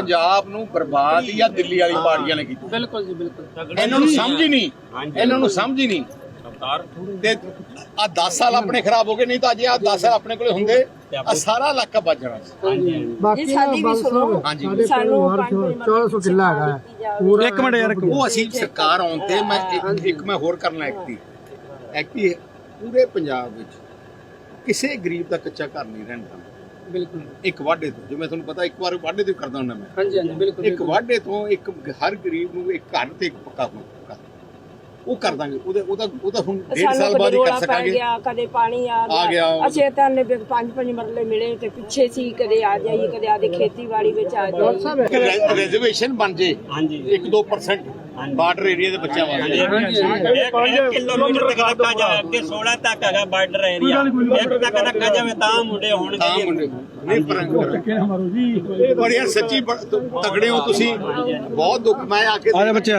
ਪੰਜਾਬ ਨੂੰ ਬਰਬਾਦ ਜਾਂ ਦਿੱਲੀ ਵਾਲੀ ਪਾਰਟੀਆਂ ਨੇ ਕੀਤੀ। ਬਿਲਕੁਲ ਜੀ ਬਿਲਕੁਲ। ਇਹਨਾਂ ਨੂੰ ਸਮਝ ਹੀ ਨਹੀਂ। ਇਹਨਾਂ ਨੂੰ ਸਮਝ ਹੀ ਨਹੀਂ। ਤੇ ਆ 10 ਸਾਲ ਆਪਣੇ ਖਰਾਬ ਹੋ ਗਏ ਨਹੀਂ ਤਾਂ ਅਜੇ ਆ 10 ਸਾਲ ਆਪਣੇ ਕੋਲੇ ਹੁੰਦੇ। ਆ ਸਾਰਾ ਇਲਾਕਾ ਬਚ ਜਾਣਾ। ਸੀ ਬਾਕੀ ਇਹ ਸਾਡੀ ਵੀ ਸੁਣੋ। ਹਾਂਜੀ। ਸਾਨੂੰ ਸਾਨੂੰ 1400 ਕਿੱਲਾ ਹੈਗਾ। ਹੈ। ਪੂਰਾ ਇੱਕ ਮਿੰਟ ਯਾਰ ਉਹ ਅਸੀਂ ਸਰਕਾਰ ਆਉਣ ਤੇ ਮੈਂ ਇੱਕ- ਮੈਂ ਹੋਰ ਕਰਨਾ ਐਕਟੀ ਐਕਟੀ ਪੂਰੇ ਪੰਜਾਬ ਵਿੱਚ ਕਿਸੇ ਗਰੀਬ ਦਾ ਕੱਚਾ ਘਰ ਨਹੀਂ ਰਹਿੰਦਾ। ਬਿਲਕੁਲ। ਇੱਕ ਵਾਢੇ ਤੋਂ ਜਿਵੇਂ ਤੁਹਾਨੂੰ ਪਤਾ ਇੱਕ ਵਾਰ ਵਾਢੇ ਤੇ ਕਰਦਾ ਹੁੰਦਾ ਮੈਂ। ਹਾਂਜੀ ਹਾਂਜੀ ਬਿਲਕੁਲ ਇੱਕ ਵਾਢੇ ਤੋਂ ਇੱਕ ਹਰ ਗਰੀਬ ਨੂੰ ਇੱਕ ਘਰ ਤੇ ਇੱਕ ਪੱਕਾ ਘਰ ਉਹ ਕਰ ਦਾਂਗੇ। ਉਹਦੇ ਉਹਦਾ ਉਹਦਾ ਹੁਣ ਡੇਢ ਸਾਲ ਸਾਨੂੰ ਬਾਅਦ ਹੀ ਕਰ ਸਕਾਂਗੇ। ਗਿਆ ਕਦੇ ਪਾਣੀ ਆ ਆ ਗਿਆ। ਅਸੀਂ ਤਾਂ ਨੇ ਪੰਜ ਪੰਜ ਮਰਲੇ ਮਿਲੇ ਤੇ ਪਿੱਛੇ ਸੀ ਕਦੇ ਆ ਜਾਈਏ ਕਦੇ ਆਦੇ ਖੇਤੀਬਾੜੀ ਵਿੱਚ ਆ ਜਾਈਏ। ਰਿਜ਼ਰਵੇਸ਼ਨ ਬਣ ਜੇ। ਹਾਂਜੀ। 1-2% ਬਾਰਡਰ ਏਰੀਆ ਦੇ ਬੱਚਿਆਂ ਵਾਸਤੇ। ਇੱਕ ਕਿਲੋਮੀਟਰ ਤੱਕ ਰੱਖਾ ਜਾਵੇ ਅੱਗੇ 16 ਤੱਕ ਹੈਗਾ ਬਾਰਡਰ ਏਰੀਆ ਇੱਕ ਤੱਕ ਰੱਖਾ ਜਾਵੇ ਤਾਂ ਮੁੰਡੇ ਤਾਂ ਹੋਣਗੇ। ਮੁੰਡੇ ਨਹੀਂ ਪਰ ਪਰ ਯਾਰ ਸੱਚੀ ਤਗੜੇ ਹੋ ਤੁਸੀਂ। ਬਹੁਤ ਦੁੱਖ। ਮੈਂ ਆ ਕੇ ਆ ਬੱਚੇ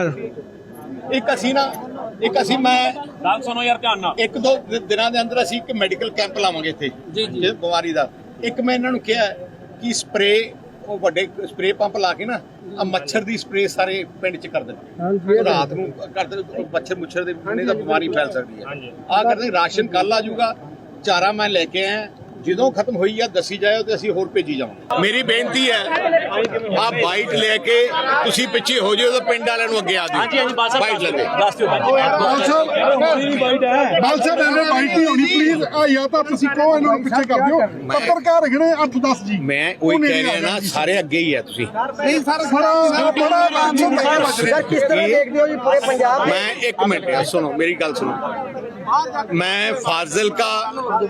ਇੱਕ ਅਸੀਂ ਨਾ ਇੱਕ ਅਸੀਂ ਮੈਂ ਗੱਲ ਸੁਣੋ ਯਾਰ ਧਿਆਨ ਨਾਲ। ਇੱਕ ਦੋ ਦਿਨਾਂ ਦੇ ਅੰਦਰ ਅਸੀਂ ਇੱਕ ਮੈਡੀਕਲ ਕੈਂਪ ਲਾਵਾਂਗੇ ਇੱਥੇ ਜੀ, ਜੀ। ਬਿਮਾਰੀ ਦਾ। ਇੱਕ ਮੈਂ ਇਹਨਾਂ ਨੂੰ ਕਿਹਾ ਕਿ ਸਪਰੇ ਉਹ ਵੱਡੇ ਸਪਰੇ ਪੰਪ ਲਾ ਕੇ ਨਾ ਆ ਮੱਛਰ ਦੀ ਸਪਰੇ ਸਾਰੇ ਪਿੰਡ 'ਚ ਕਰ ਦੇਣ ਉਹ ਰਾਤ ਨੂੰ ਕਰ ਦੇਣ ਉਹ ਮੱਛਰ ਮੁੱਛਰ ਦੇ ਬਿਮਾਰੀ ਫੈਲ ਸਕਦੀ ਹੈ। ਆ ਕਰਦੇ ਰਾਸ਼ਨ ਕੱਲ ਆ ਜਾਊਗਾ। ਚਾਰਾ ਮੈਂ ਲੈ ਕੇ ਆਇਆ। ਜਦੋਂ ਖਤਮ ਹੋਈ ਆ ਦੱਸੀ ਜਾਇਓ ਤੇ ਅਸੀਂ ਹੋਰ ਭੇਜੀ ਜਾਵਾਂਗੇ ਮੇਰੀ ਬੇਨਤੀ ਹੈ ਆ ਬਾਈਟ ਲੈ ਕੇ ਤੁਸੀਂ ਪਿੱਛੇ ਹੋ ਜਿਓ ਤਾਂ ਪਿੰਡ ਵਾਲਿਆਂ ਨੂੰ ਅੱਗੇ ਆ ਦਿਓ ਹਾਂਜੀ ਹਾਂਜੀ ਬਾਈਟ ਲੈ ਕੇ ਦੱਸ ਦਿਓ ਬਾਲ ਸਾਹਿਬ ਬਾਲ ਸਾਹਿਬ ਐਵੇਂ ਬਾਈਟੀ ਹੋਣੀ ਪਲੀਜ਼ ਆ ਜਾਂ ਤਾਂ ਤੁਸੀਂ ਕਹੋ ਇਹਨਾਂ ਨੂੰ ਪਿੱਛੇ ਕਰ ਦਿਓ ਪੱਤਰਕਾਰ ਹੈਗੇ ਨੇ 8-10 ਜੀ ਮੈਂ ਉਹੀ ਕਹਿ ਰਿਹਾ ਨਾ ਸਾਰੇ ਅੱਗੇ ਹੀ ਆ ਤੁਸੀਂ ਨਹੀਂ ਸਰ ਬੜਾ ਬੜਾ ਬਾਥਰੂਮ ਹੈ ਸਰ ਕਿਸ ਤਰ੍ਹਾਂ ਦੇਖਦੇ ਹੋ ਜੀ ਪੂਰੇ ਪੰਜਾਬ ਮੈਂ ਇੱਕ ਮਿੰਟ ਯਾਰ ਸੁਣੋ ਮੇਰੀ ਗੱਲ ਸੁਣੋ ਮੈਂ ਫਾਜ਼ਿਲਕਾ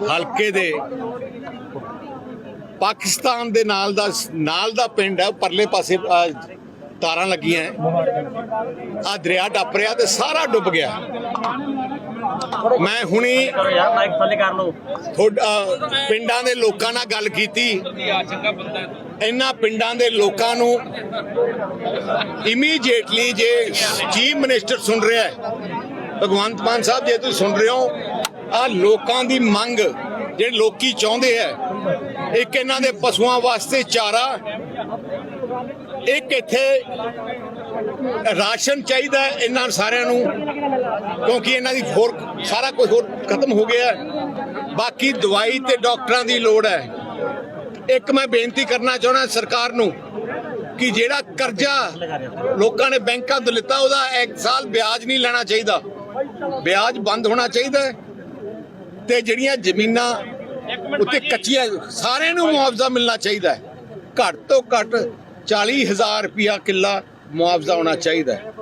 ਹਲਕੇ ਦੇ ਪਾਕਿਸਤਾਨ ਦੇ ਨਾਲ ਦਾ ਨਾਲ ਦਾ ਪਿੰਡ ਹੈ, ਪਰਲੇ ਪਾਸੇ ਤਾਰਾਂ ਲੱਗੀਆਂ ਆ ਦਰਿਆ ਟੱਪ ਰਿਹਾ ਤੇ ਸਾਰਾ ਡੁੱਬ ਗਿਆ। ਮੈਂ ਹੁਣੀ ਤੁਹਾਡਾ ਪਿੰਡਾਂ ਦੇ ਲੋਕਾਂ ਨਾਲ ਗੱਲ ਕੀਤੀ। ਇਹਨਾਂ ਪਿੰਡਾਂ ਦੇ ਲੋਕਾਂ ਨੂੰ ਇਮੀਡੀਏਟਲੀ ਜੇ ਚੀਫ ਮਿਨਿਸਟਰ ਸੁਣ ਰਿਹਾ ਹੈ, ਭਗਵੰਤ ਮਾਨ ਸਾਹਿਬ, ਜੇ ਤੁਸੀਂ ਸੁਣ ਰਹੇ ਹੋ ਆ ਲੋਕਾਂ ਦੀ ਮੰਗ ਜਿਹੜੇ ਲੋਕੀ ਚਾਹੁੰਦੇ ਹੈ ਇੱਕ ਇਹਨਾਂ ਦੇ ਪਸ਼ੂਆਂ ਵਾਸਤੇ ਚਾਰਾ, ਇੱਕ ਇੱਥੇ ਰਾਸ਼ਨ ਚਾਹੀਦਾ ਇਹਨਾਂ ਸਾਰਿਆਂ ਨੂੰ, ਕਿਉਂਕਿ ਇਹਨਾਂ ਦੀ ਹੋਰ ਸਾਰਾ ਕੁਝ ਹੋਰ ਖਤਮ ਹੋ ਗਿਆ ਬਾਕੀ ਦਵਾਈ ਤੇ ਡਾਕਟਰਾਂ ਦੀ ਲੋੜ ਹੈ। ਇੱਕ ਮੈਂ ਬੇਨਤੀ ਕਰਨਾ ਚਾਹੁੰਦਾ ਸਰਕਾਰ ਨੂੰ ਕਿ ਜਿਹੜਾ ਕਰਜ਼ਾ ਲੋਕਾਂ ਨੇ ਬੈਂਕਾਂ ਤੋਂ ਲਿੱਤਾ, ਉਹਦਾ ਇੱਕ ਸਾਲ ਵਿਆਜ ਨਹੀਂ ਲੈਣਾ ਚਾਹੀਦਾ। ਵਿਆਜ ਬੰਦ ਹੋਣਾ ਚਾਹੀਦਾ ਹੈ ਤੇ ਜਿਹੜੀਆਂ ਜ਼ਮੀਨਾਂ ਉੱਤੇ ਕੱਚੀਆਂ ਸਾਰਿਆਂ ਨੂੰ ਮੁਆਵਜ਼ਾ ਮਿਲਣਾ ਚਾਹੀਦਾ ਹੈ। ਘੱਟ ਤੋਂ ਘੱਟ 40000 ਰੁਪਿਆ ਕਿੱਲਾ ਮੁਆਵਜ਼ਾ ਹੋਣਾ ਚਾਹੀਦਾ ਹੈ।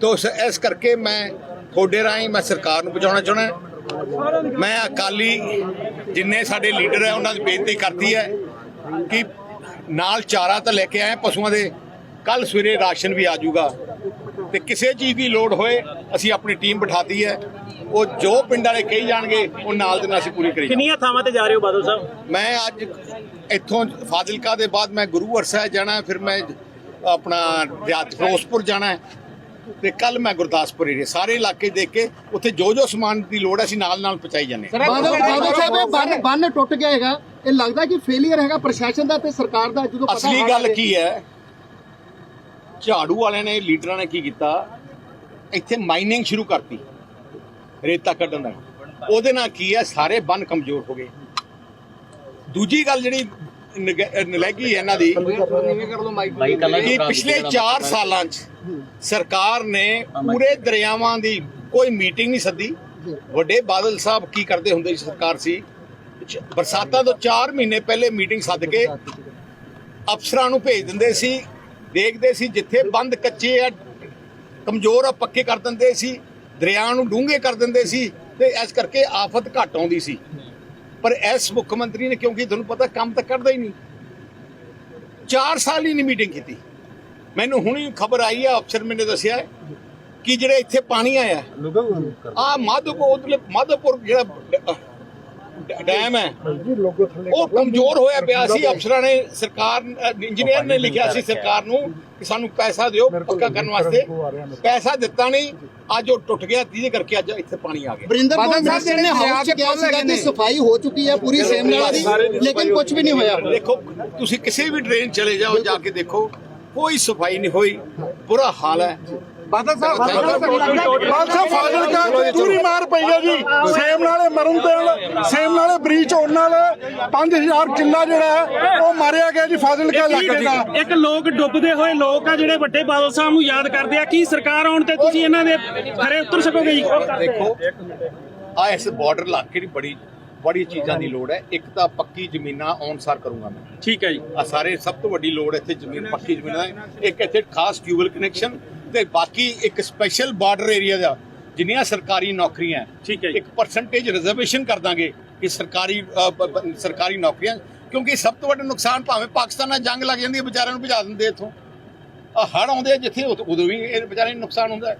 ਤੋ ਇਸ- ਕਰਕੇ ਮੈਂ ਤੁਹਾਡੇ ਰਾਹੀਂ ਮੈਂ ਸਰਕਾਰ ਨੂੰ ਪਹੁੰਚਾਉਣਾ ਚਾਹੁੰਦਾ ਮੈਂ ਅਕਾਲੀ ਜਿੰਨੇ ਸਾਡੇ ਲੀਡਰ ਹੈ ਉਹਨਾਂ ਦੀ ਬੇਨਤੀ ਕਰਤੀ ਹੈ ਕਿ ਨਾਲ ਚਾਰਾ ਤਾਂ ਲੈ ਕੇ ਆਏ ਪਸ਼ੂਆਂ ਦੇ। ਕੱਲ ਸਵੇਰੇ ਰਾਸ਼ਨ ਵੀ ਆ ਜਾਊਗਾ। ਤੇ ਕਿਸੇ ਚੀਜ਼ ਦੀ ਲੋੜ ਹੋਏ ਅਸੀਂ ਆਪਣੀ ਟੀਮ ਬਿਠਾਤੀ ਹੈ ਉਹ ਜੋ ਪਿੰਡ ਵਾਲੇ ਕਹੀ ਜਾਣਗੇ ਉਹ ਨਾਲ ਦੇ ਨਾਲ ਅਸੀਂ ਪੂਰੀ ਕਰੀ। ਕਿੰਨੀਆਂ ਥਾਵਾਂ ਤੇ ਜਾ ਰਹੇ ਹੋ ਬਾਦਲ ਸਾਹਿਬ ਮੈਂ ਅੱਜ ਇੱਥੋਂ ਫਾਜ਼ਿਲਕਾ ਦੇ ਬਾਅਦ ਮੈਂ ਗੁਰੂ ਸਾਹਿਬ ਜਾਣਾ ਹੈ, ਫਿਰ ਮੈਂ ਆਪਣਾ ਰਿਆਤ ਫਿਰੋਜ਼ਪੁਰ ਜਾਣਾ ਤੇ ਕੱਲ ਮੈਂ ਗੁਰਦਾਸਪੁਰ ਏਰੀਆ ਸਾਰੇ ਇਲਾਕੇ ਦੇਖ ਕੇ ਉੱਥੇ ਜੋ ਜੋ ਸਮਾਨ ਦੀ ਲੋੜ ਹੈ ਅਸੀਂ ਨਾਲ ਨਾਲ ਪਹੁੰਚਾਈ ਜਾਂਦੇ ਹਾਂ ਬਾਦਲ ਬਾਦਲ ਸਾਹਿਬ ਇਹ ਬੰਨ ਬੰਨ ਟੁੱਟ ਗਿਆ ਹੈਗਾ ਇਹ ਲੱਗਦਾ ਕਿ ਫੇਲਿਅਰ ਹੈਗਾ ਪ੍ਰਸ਼ਾਸਨ ਦਾ ਤੇ ਸਰਕਾਰ ਦਾ ਜਦੋਂ ਪਤਾ ਅਸਲੀ ਗੱਲ। ਕੀ ਹੈ ਝਾੜੂ ਵਾਲਿਆਂ ਨੇ ਲੀਡਰਾਂ ਨੇ ਕੀ ਕੀਤਾ? ਇੱਥੇ ਮਾਈਨਿੰਗ ਸ਼ੁਰੂ ਕਰਤੀ ਰੇਤਾ ਕੱਢਣ ਦਾ। ਉਹਦੇ ਨਾਲ ਕੀ ਹੈ? ਸਾਰੇ ਬੰਨ ਕਮਜ਼ੋਰ ਹੋ ਗਏ। ਦੂਜੀ ਗੱਲ ਜਿਹੜੀ ਹੈ ਇਹਨਾਂ ਦੀ ਕਿ ਪਿਛਲੇ 4 ਸਾਲਾਂ 'ਚ ਸਰਕਾਰ ਨੇ ਪੂਰੇ ਦਰਿਆਵਾਂ ਦੀ ਕੋਈ ਮੀਟਿੰਗ ਨਹੀਂ ਸੱਦੀ। ਵੱਡੇ ਬਾਦਲ ਸਾਹਿਬ ਕੀ ਕਰਦੇ ਹੁੰਦੇ ਸੀ ਸਰਕਾਰ ਸੀ? ਬਰਸਾਤਾਂ ਤੋਂ 4 ਮਹੀਨੇ ਪਹਿਲੇ ਮੀਟਿੰਗ ਸੱਦ ਕੇ ਅਫਸਰਾਂ ਨੂੰ ਭੇਜ ਦਿੰਦੇ ਸੀ ਦੇਖਦੇ ਸੀ ਜਿੱਥੇ ਬੰਦ ਕੱਚੇ ਆ ਕਮਜ਼ੋਰ ਆ ਪੱਕੇ ਕਰ ਦਿੰਦੇ ਸੀ ਦਰਿਆ ਨੂੰ ਡੂੰਘੇ ਕਰ ਦਿੰਦੇ ਸੀ ਤੇ ਇਸ ਕਰਕੇ ਆਫਤ ਘਟ ਆਉਂਦੀ ਸੀ। ਪਰ ਇਸ ਮੁੱਖ ਮੰਤਰੀ ਨੇ ਕਿਉਂਕਿ ਤੁਹਾਨੂੰ ਪਤਾ ਕੰਮ ਤਾਂ ਕਰਦਾ ਹੀ ਨਹੀਂ। 4 ਸਾਲ ਹੀ ਨਹੀਂ ਮੀਟਿੰਗ ਕੀਤੀ। ਮੈਨੂੰ ਹੁਣੀ ਖਬਰ ਆਈ ਹੈ ਅਫਸਰ ਮੈਨੇ ਦੱਸਿਆ ਕਿ ਜਿਹੜੇ ਇੱਥੇ ਪਾਣੀ ਆਇਆ ਆ ਮਾਧੋਪੁਰ ਉਧਰਲੇ ਮਾਧੋਪੁਰ ਜਿਹੜਾ ਡੈਮ ਹੈ। ਉਹ ਕਮਜ਼ੋਰ ਹੋਇਆ ਪਿਆ ਸੀ। ਅਫਸਰਾਂ ਨੇ ਸਰਕਾਰ ਇੰਜੀਨੀਅਰ ਨੇ ਲਿਖਿਆ ਸੀ ਸਰਕਾਰ ਨੂੰ ਕਿ ਸਾਨੂੰ ਪੈਸਾ ਦਿਓ ਪੱਕਾ ਕਰਨ ਵਾਸਤੇ। ਪੈਸਾ ਦਿੱਤਾ ਨਹੀਂ। ਅੱਜ ਉਹ ਟੁੱਟ ਗਿਆ। ਜਿਹਦੇ ਕਰਕੇ ਅੱਜ ਇੱਥੇ ਪਾਣੀ ਆ ਗਿਆ। ਵਰਿੰਦਰ ਕੌਰ ਮਿਨਿਸਟਰ ਨੇ ਹਾਊਸ ਚ ਕਿਹਾ ਸੀਗਾ ਕਿ ਸਫ਼ਾਈ ਹੋ ਚੁੱਕੀ ਹੈ ਪੂਰੀ ਸੇਮ ਨਾਲਾ ਦੀ ਲੇਕਿਨ ਕੁਝ ਵੀ ਨਹੀਂ ਹੋਇਆ। ਦੇਖੋ ਤੁਸੀਂ ਕਿਸੇ ਵੀ ਡਰੇਨ ਚਲੇ ਜਾਓ ਜਾ ਕੇ ਦੇਖੋ ਕੋਈ ਸਫ਼ਾਈ ਨਹੀਂ ਹੋਈ। ਬੁਰਾ ਹਾਲ ਹੈ। ਬਾਦਲ ਸਾਹਿਬ ਬਾਦਲ ਸਾਹਿਬ ਫਾਜ਼ਿਲਕਾ ਪੂਰੀ ਮਾਰ ਪਈ ਹੈ ਜੀ ਸੇਮ ਨਾਲੇ ਮਰਨ ਤੇਲ ਸੇਮ ਹੋਣ ਨਾਲ 5000 ਕਿੱਲਾ ਜਿਹੜਾ ਹੈ ਉਹ ਮਾਰਿਆ ਗਿਆ ਜੀ ਫਾਜ਼ਿਲਕਾ ਇਲਾਕੇ ਦਾ। ਇੱਕ ਲੋਕ ਡੁੱਬਦੇ ਹੋਏ ਲੋਕ ਆ ਜਿਹੜੇ ਵੱਡੇ ਬਾਦਲ ਸਾਹਿਬ ਨੂੰ ਯਾਦ ਕਰਦੇ ਆ। ਕੀ ਸਰਕਾਰ ਆਉਣ ਤੇ ਤੁਸੀਂ ਇਹਨਾਂ ਦੇ ਖਰੇ ਉਤਰ ਸਕੋਗੇ ਜੀ? ਦੇਖੋ ਆ ਇਸ ਬਾਰਡਰ ਇਲਾਕੇ ਦੀ ਬੜੀ ਬੜੀ ਚੀਜ਼ਾਂ ਦੀ ਲੋੜ ਹੈ। ਇੱਕ ਤਾਂ ਪੱਕੀ ਜ਼ਮੀਨਾਂ ਅਨਸਾਰ ਕਰੂੰਗਾ ਮੈਂ। ਠੀਕ ਹੈ ਜੀ। ਆ ਸਾਰੇ ਸਭ ਤੋਂ ਵੱਡੀ ਲੋੜ ਇੱਥੇ ਜ਼ਮੀਨ ਪੱਕੀ ਜ਼ਮੀਨਾਂ ਹੈ। ਇੱਕ ਇੱਥੇ ਖਾਸ ਟਿਊਬਲ ਕਨੈਕਸ਼ਨ ਤੇ ਬਾਕੀ ਇੱਕ ਸਪੈਸ਼ਲ ਬਾਰਡਰ ਏਰੀਆ ਦਾ ਜਿੰਨੀਆਂ ਸਰਕਾਰੀ ਨੌਕਰੀਆਂ ਠੀਕ ਹੈ ਜੀ। ਇੱਕ ਪਰਸੈਂਟੇਜ ਰਿਜ਼ਰਵੇਸ਼ਨ ਕਰ ਦਾਂਗੇ। ਕਿ ਸਰਕਾਰੀ ਸਰਕਾਰੀ ਨੌਕਰੀਆਂ, ਕਿਉਂਕਿ ਸਭ ਤੋਂ ਵੱਡਾ ਨੁਕਸਾਨ ਭਾਵੇਂ ਪਾਕਿਸਤਾਨ ਨਾਲ ਜੰਗ ਲੱਗ ਜਾਂਦੀ ਹੈ, ਵਿਚਾਰਿਆਂ ਨੂੰ ਭਜਾ ਦਿੰਦੇ ਇੱਥੋਂ। ਆ ਹੜ ਆਉਂਦੇ ਆ ਜਿੱਥੇ, ਉਦੋਂ ਉਦੋਂ ਵੀ ਇਹ ਵਿਚਾਰਿਆਂ ਨੂੰ ਨੁਕਸਾਨ ਹੁੰਦਾ